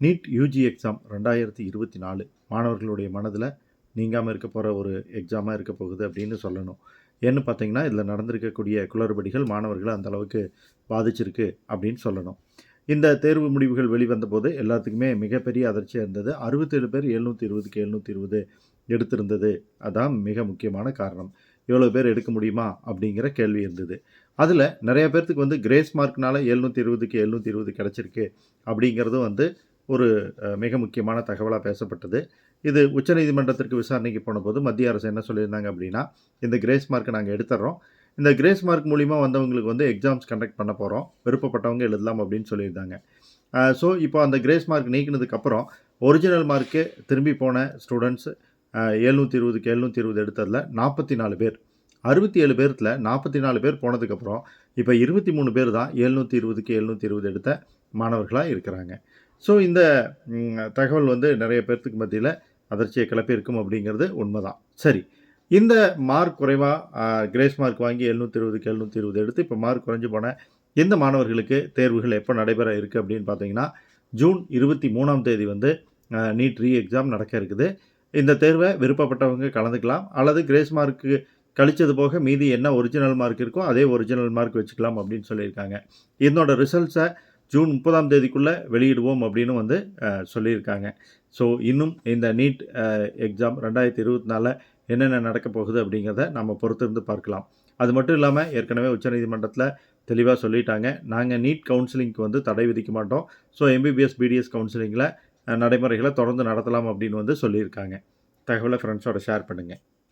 NEET UG exam ரெண்டாயிரத்தி இருபத்தி நாலு. மாணவர்களுடைய மனதில் நீங்காமல் இருக்க போகிற ஒரு எக்ஸாமாக இருக்க போகுது அப்படின்னு சொல்லணும். ஏன்னு பார்த்தீங்கன்னா இதில் நடந்திருக்கக்கூடிய குளறுபடிகள் மாணவர்களை அந்தளவுக்கு பாதிச்சிருக்கு அப்படின்னு சொல்லணும். இந்த தேர்வு முடிவுகள் வெளிவந்த போது எல்லாத்துக்குமே மிகப்பெரிய அதிர்ச்சியாக இருந்தது அறுபத்தேழு பேர் எழுநூற்றி இருபதுக்கு எழுநூற்றி இருபது எடுத்திருந்தது. அதான் மிக முக்கியமான காரணம். எவ்வளோ பேர் எடுக்க முடியுமா அப்படிங்கிற கேள்வி இருந்தது. அதில் நிறைய பேர்த்துக்கு வந்து கிரேஸ் மார்க்னால் எழுநூற்றி இருபதுக்கு எழுநூற்றி இருபது கிடச்சிருக்கு அப்படிங்கிறதும் வந்து ஒரு மிக முக்கியமான தகவலாக பேசப்பட்டது. இது உச்சநீதிமன்றத்திற்கு விசாரணைக்கு போனபோது மத்திய அரசு என்ன சொல்லியிருந்தாங்க அப்படின்னா இந்த கிரேஸ் மார்க்கை நாங்கள் எடுத்துடுறோம் இந்த கிரேஸ் மார்க் மூலிமா வந்தவங்களுக்கு வந்து எக்ஸாம்ஸ் கண்டக்ட் பண்ண போகிறோம் விருப்பப்பட்டவங்க எழுதலாம் அப்படின்னு சொல்லியிருந்தாங்க. ஸோ இப்போ அந்த கிரேஸ் மார்க் நீக்கினதுக்கப்புறம் ஒரிஜினல் மார்க்கே திரும்பி போன ஸ்டூடெண்ட்ஸ் எழுநூற்றி இருபதுக்கு எழுநூற்றி இருபது எடுத்ததில் நாற்பத்தி நாலு பேர். அறுபத்தி ஏழு பேர்த்தில் நாற்பத்தி நாலு பேர் போனதுக்கப்புறம் இப்போ இருபத்தி மூணு பேர் தான் எழுநூற்றி இருபதுக்கு எழுநூற்றி இருபது எடுத்த மாணவர்களாக இருக்கிறாங்க. ஸோ இந்த தகவல் வந்து நிறைய பேர்த்துக்கு மத்தியில் அதிர்ச்சியை கிளப்பியிருக்கும் அப்படிங்கிறது உண்மைதான். சரி. இந்த மார்க் குறைவாக கிரேஸ் மார்க் வாங்கி எழுநூற்றி இருபதுக்கு எழுநூற்றி இருபது எடுத்து இப்போ மார்க் குறைஞ்சு போன இந்த மாணவர்களுக்கு தேர்வுகள் எப்போ நடைபெற இருக்குது அப்படின்னு பார்த்தீங்கன்னா ஜூன் இருபத்தி மூணாம் தேதி வந்து நீட் ரீ எக்ஸாம் நடக்க இருக்குது. இந்த தேர்வை விருப்பப்பட்டவங்க கலந்துக்கலாம். அல்லது கிரேஸ் மார்க்கு கழிச்சது போக மீதி என்ன ஒரிஜினல் மார்க் இருக்கோ அதே ஒரிஜினல் மார்க் வச்சுக்கலாம் அப்படின்னு சொல்லியிருக்காங்க. இதனோட ரிசல்ட்ஸை ஜூன் முப்பதாம் தேதிக்குள்ளே வெளியிடுவோம் அப்படின்னு வந்து சொல்லியிருக்காங்க. ஸோ இன்னும் இந்த நீட் எக்ஸாம் ரெண்டாயிரத்தி இருபத்தி நாலில் என்னென்ன நடக்க போகுது அப்படிங்கிறத நம்ம பொறுத்திருந்து பார்க்கலாம். அது மட்டும் இல்லாமல் ஏற்கனவே உச்சநீதிமன்றத்தில் தெளிவாக சொல்லிட்டாங்க. நாங்கள் நீட் கவுன்சிலிங்க்கு வந்து தடை விதிக்க மாட்டோம். ஸோ எம்பிபிஎஸ் பிடிஎஸ் கவுன்சிலிங்கில் நடைமுறைகளை தொடர்ந்து நடத்தலாம் அப்படின்னு வந்து சொல்லியிருக்காங்க. தகவலை ஃப்ரெண்ட்ஸோட ஷேர் பண்ணுங்கள்